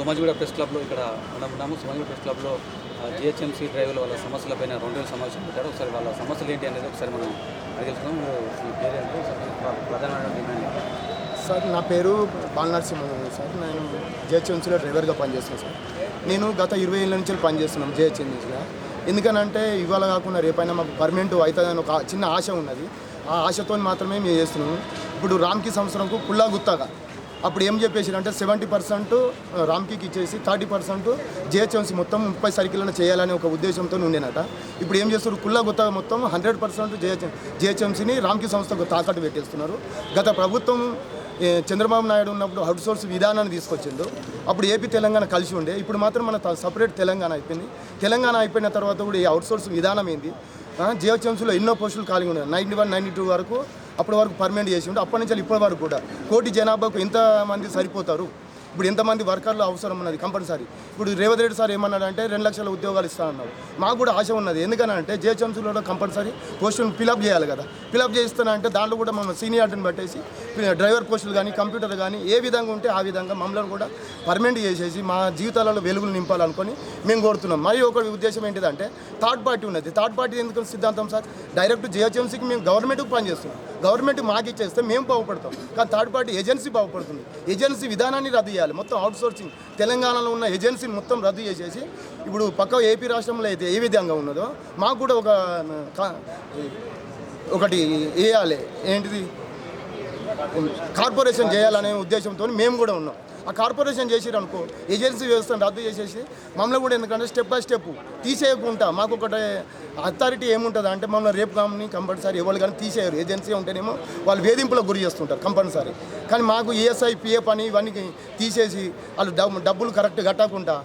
Somajiguda press క్లబ్లో ఇక్కడ మనం ఉన్నాము. సోమాజిగూడ ప్రెస్ క్లబ్లో జిహెచ్ఎంసీ డ్రైవర్ల వాళ్ళ సమస్యలపైన రెండు రోజులు సమావేశం పెట్టారు. ఒకసారి వాళ్ళ సమస్యలు ఏంటి అనేది ఒకసారి మనం అడిగి మీ పేరు ఏంటి? ప్రధానమైన డిమాండ్ సార్ నా పేరు బాలనరసింహన్ సార్. నేను జేహెచ్ఎంసీలో డ్రైవర్గా పనిచేస్తున్నాను సార్. నేను గత ఇరవై ఏళ్ళ నుంచి పనిచేస్తున్నాను జిహెచ్ఎంసీగా ఎందుకనంటే ఇవాళ కాకుండా రేపైనా మాకు పర్మనెంట్ అవుతుందని ఒక చిన్న ఆశ ఉన్నది. ఆ ఆశతో మాత్రమే మేము చేస్తున్నాము. ఇప్పుడు రామ్కి సంవత్సరంకు పుల్లా గుత్తాగా. అప్పుడు ఏం చెప్పేసారంటే సెవెంటీ పర్సెంట్ రామ్కీకి ఇచ్చేసి థర్టీ పర్సెంట్ జిహెచ్ఎంసీ మొత్తం ముప్పై సర్కిళ్ళను చేయాలనే ఒక ఉద్దేశంతో ఉండేనట. ఇప్పుడు ఏం చేస్తారు కుల్లా గుత్త మొత్తం హండ్రెడ్ పర్సెంట్ జిహెచ్ఎం జిహెచ్ఎంసీని రామ్కీ సంస్థకు తాకట్టు పెట్టేస్తున్నారు. గత ప్రభుత్వం చంద్రబాబు నాయుడు ఉన్నప్పుడు అవుట్ సోర్స్ విధానాన్ని తీసుకొచ్చిండు. అప్పుడు ఏపీ తెలంగాణ కలిసి ఉండే. ఇప్పుడు మాత్రం మన సపరేట్ తెలంగాణ అయిపోయింది. తెలంగాణ అయిపోయిన తర్వాత కూడా ఈ అవుట్ సోర్స్ విధానం ఏంది? జిహెచ్ఎంసీలో ఎన్నో పోస్టులు ఖాళీగా ఉన్నాయి. నైంటీ వన్ నైంటీ టూ వరకు అప్పటి వరకు పర్మనెంట్ చేసి ఉంటే అప్పటి నుంచి ఇప్పటి వరకు కూడా కోటి జనాభాకు ఎంతమంది సరిపోతారు. ఇప్పుడు ఎంతమంది వర్కర్లు అవసరం ఉన్నది కంపల్సరీ. ఇప్పుడు రేవంత్ రెడ్డి సార్ ఏమన్నాడంటే రెండు లక్షల ఉద్యోగాలు ఇస్తా అన్నారు మాకు కూడా ఆశ ఉన్నది. ఎందుకనంటే జేహెచ్ఎంసీలో కంపల్సరీ పోస్టులు ఫిలప్ చేయాలి కదా. ఫిలప్ చేస్తానంటే దాంట్లో కూడా మనం సీనియారిటీని పట్టేసి డ్రైవర్ పోస్టులు కానీ కంప్యూటర్ కానీ ఏ విధంగా ఉంటే ఆ విధంగా మమ్మల్ని కూడా పర్మనెంట్ చేసేసి మా జీవితాలలో వెలుగులు నింపాలనుకొని మేము కోరుతున్నాం. మరి ఒక ఉద్దేశం ఏంటిదంటే థర్డ్ పార్టీ ఉన్నది. థర్డ్ పార్టీ ఎందుకు సిద్ధాంతం సార్? డైరెక్ట్ జిహెచ్ఎంసీకి మేము గవర్నమెంట్కి పనిచేస్తున్నాం. గవర్నమెంట్ మాకు ఇచ్చేస్తే మేము బాగుపడతాం. కానీ థర్డ్ పార్టీ ఏజెన్సీ బాగుపడుతుంది. ఏజెన్సీ విధానాన్ని రద్దు చేయాలి. మొత్తం అవుట్సోర్సింగ్ తెలంగాణలో ఉన్న ఏజెన్సీని మొత్తం రద్దు చేసేసి ఇప్పుడు పక్క ఏపీ రాష్ట్రంలో అయితే ఏ విధంగా ఉన్నదో మాకు కూడా ఒక ఒకటి వేయాలి ఏంటిది? కార్పొరేషన్ చేయాలనే ఉద్దేశంతో మేము కూడా ఉన్నాం. ఆ కార్పొరేషన్ చేసిరు అనుకో ఏజెన్సీ వ్యవస్థను రద్దు చేసేసి మమ్మల్ని కూడా ఎందుకంటే స్టెప్ బై స్టెప్ తీసేయకుండా మాకు ఒకటే అథారిటీ ఏముంటుంది అంటే మమ్మల్ని రేపు కానీ కంపల్సరీ ఎవరు కానీ తీసేయరు. ఏజెన్సీ ఉంటేనేమో వాళ్ళు వేధింపులకు గురి చేస్తుంటారు కంపల్సరీ. కానీ మాకు ఏఎస్ఐ పిఎఫ్ అని ఇవన్నీ తీసేసి వాళ్ళు డబ్బు డబ్బులు కరెక్ట్ కట్టకుండా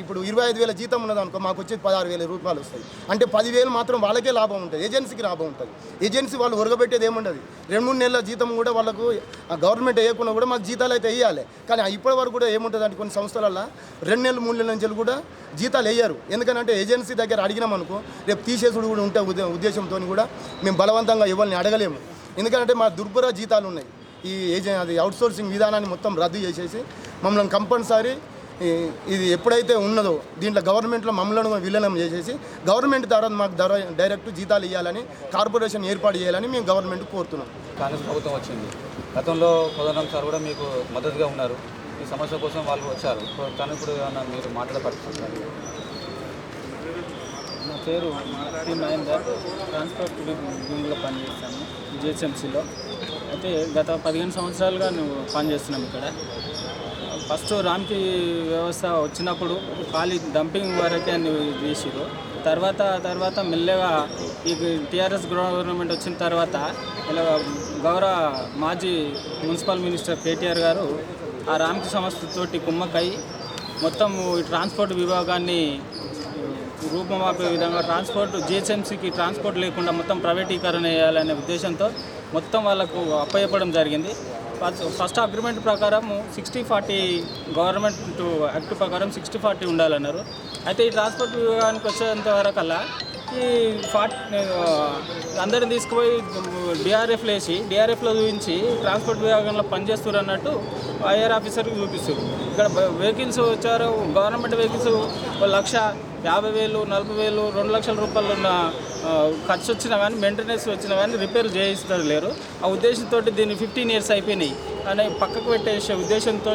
ఇప్పుడు ఇరవై ఐదు వేల జీతం ఉన్నదనుకో మాకు వచ్చేది పదహారు వేల రూపాయలు వస్తాయి. అంటే పదివేలు మాత్రం వాళ్ళకే లాభం ఉంటుంది. ఏజెన్సీకి లాభం ఉంటుంది. ఏజెన్సీ వాళ్ళు ఉరగబెట్టేది ఏముండదు. రెండు మూడు నెలల జీతం కూడా వాళ్ళకు ఆ గవర్నమెంట్ వేయకుండా కూడా మాకు జీతాలు అయితే వేయాలి. కానీ ఇప్పటి వరకు కూడా ఏముంటుంది అంటే కొన్ని సంస్థలలో రెండు నెలలు మూడు నెలల నుంచి కూడా జీతాలు వేయరు. ఎందుకంటే ఏజెన్సీ దగ్గర అడిగినాం అనుకో రేపు తీసేసుడు కూడా ఉంటే ఉద్దేశంతో కూడా మేము బలవంతంగా ఎవరిని అడగలేము. ఎందుకంటే మా దుర్భర జీతాలు ఉన్నాయి. ఈ ఏజెన్ అది అవుట్సోర్సింగ్ విధానాన్ని మొత్తం రద్దు చేసేసి మమ్మల్ని కంపల్సరీ ఇది ఎప్పుడైతే ఉన్నదో దీంట్లో గవర్నమెంట్లో మమ్మల్ని విలీనం చేసేసి గవర్నమెంట్ ద్వారా మాకు ధర డైరెక్ట్ జీతాలు ఇవ్వాలని కార్పొరేషన్ ఏర్పాటు చేయాలని మేము గవర్నమెంట్ కోరుతున్నాం. కాంగ్రెస్ ప్రభుత్వం వచ్చింది. గతంలో కోదండం సార్ కూడా మీకు మద్దతుగా ఉన్నారు. ఈ సమస్య కోసం వాళ్ళు వచ్చారు. కానీ ఇప్పుడు ఏమన్నా మీరు మాట్లాడపడుతున్నారు నా పేరు మహేందర్. ట్రాన్స్పోర్ట్ వింగ్లో పనిచేస్తాను. జిహెచ్ఎంసీలో. అయితే గత పదిహేను సంవత్సరాలుగా నువ్వు పనిచేస్తున్నాం ఇక్కడ. ఫస్ట్ రామ్కి వ్యవస్థ వచ్చినప్పుడు ఖాళీ డంపింగ్ వరకే అని చేసిరు తర్వాత తర్వాత మెల్లగా ఈ టీఆర్ఎస్ గవర్నమెంట్ వచ్చిన తర్వాత ఇలా గౌరవ మాజీ మున్సిపల్ మినిస్టర్ కేటీఆర్ గారు ఆ రామ్కి సంస్థతోటి కుమ్మక్కై మొత్తం ఈ ట్రాన్స్పోర్ట్ విభాగాన్ని రూపమాపే విధంగా ట్రాన్స్పోర్ట్ జిహెచ్ఎంసీకి ట్రాన్స్పోర్ట్ లేకుండా మొత్తం ప్రైవేటీకరణ చేయాలనే ఉద్దేశంతో మొత్తం వాళ్ళకు అప్పయ్యపడం జరిగింది. ఫస్ట్ అగ్రిమెంట్ ప్రకారం సిక్స్టీ ఫార్టీ గవర్నమెంట్ యాక్ట్ ప్రకారం సిక్స్టీ ఫార్టీ ఉండాలన్నారు. అయితే ఈ ట్రాన్స్పోర్ట్ విభాగానికి వచ్చేంత వరకల్లా ఈ ఫార్ట్ అందరిని తీసుకుపోయి డిఆర్ఎఫ్లో వేసి డిఆర్ఎఫ్లో చూపించి ట్రాన్స్పోర్ట్ విభాగంలో పనిచేస్తారు అన్నట్టు ఐఆర్ ఆఫీసర్కి చూపిస్తారు ఇక్కడ వెహికల్స్ వచ్చారు గవర్నమెంట్ వెహికల్స్ లక్ష యాభై వేలు నలభై వేలు రెండు లక్షల రూపాయలు ఉన్న ఖర్చు వచ్చినా కానీ మెయింటెనెన్స్ వచ్చినా కానీ రిపేర్ చేయిస్తారు లేరు. ఆ ఉద్దేశంతో దీన్ని ఫిఫ్టీన్ ఇయర్స్ అయిపోయినాయి. అని పక్కకు పెట్టేసే ఉద్దేశంతో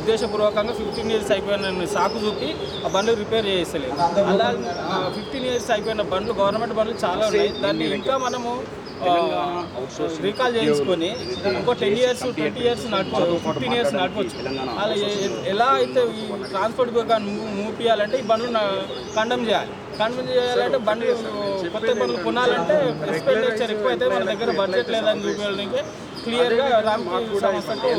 ఉద్దేశపూర్వకంగా ఫిఫ్టీన్ ఇయర్స్ అయిపోయిన సాకు చూపి ఆ బండ్లు రిపేర్ చేస్తలేదు. అలా ఫిఫ్టీన్ ఇయర్స్ అయిపోయిన బండ్లు గవర్నమెంట్ బండ్లు చాలా ఉన్నాయి. దాన్ని ఇంకా మనము రీకాల్ చేయించుకొని ఇంకో టెన్ ఇయర్స్ ట్వంటీ ఇయర్స్ నడపచ్చు ఫిఫ్టీన్ ఇయర్స్ నడపచ్చు అలా ఎలా అయితే ఈ ట్రాన్స్పోర్ట్ విభాగాన్ని మూ- మూపియాలంటే ఈ బండ్లు కండమ్ చేయాలి. కండమ్ చేయాలంటే బండ్లు కొత్త బండ్లు కొనాలంటే ఎక్స్పెండిచర్ ఎక్కువ అయితే మన దగ్గర బడ్జెట్ లేదని చూపించడానికి క్లియర్గా రామ్కి సంస్థకు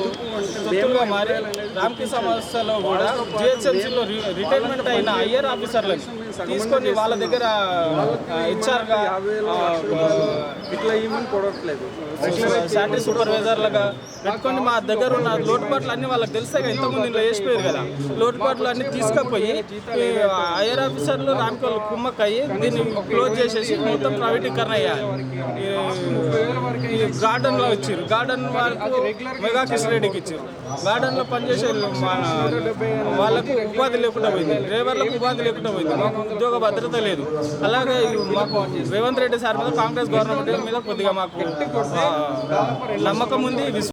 తొత్తులుగా మారి రామ్కి సంస్థలో కూడా జిహెచ్ఎంసీలో రిటైర్మెంట్ అయిన ఐఆర్ ఆఫీసర్లను తీసుకొని వాళ్ళ దగ్గర హెచ్ఆర్గా ఇట్లా ఏమని కొడట్లేదు. శానిటరీ సూపర్వైజర్లుగా పెట్టుకొని మా దగ్గర ఉన్న లోటుపాట్లు అన్ని వాళ్ళకి తెలుస్తాయి కదా ఇంతకుముందు ఇంట్లో వేసిపోయారు కదా. లోటుపాట్లు అన్ని తీసుకుపోయి ఐఆర్ ఆఫీసర్లు రామ్కోల్ కుమ్మక్ అయ్యి దీన్ని క్లోజ్ చేసేసి మొత్తం ప్రైవేటీకరణ అయ్యాలి ఈ గార్డెన్లో ఇచ్చారు గార్డెన్ వాళ్ళకు మెగా కిషన్ రెడ్డికి ఇచ్చారు గార్డెన్లో పనిచేసే వాళ్ళకు ఉపాధి లేకుండా పోయింది. డ్రైవర్లకు ఉపాధి లేకుండా పోయింది. ఉద్యోగ భద్రత లేదు. అలాగే మాకు రేవంత్ రెడ్డి సార్ మీద కాంగ్రెస్ గవర్నమెంట్ మీద కొద్దిగా మాకు నమ్మకం ఉంది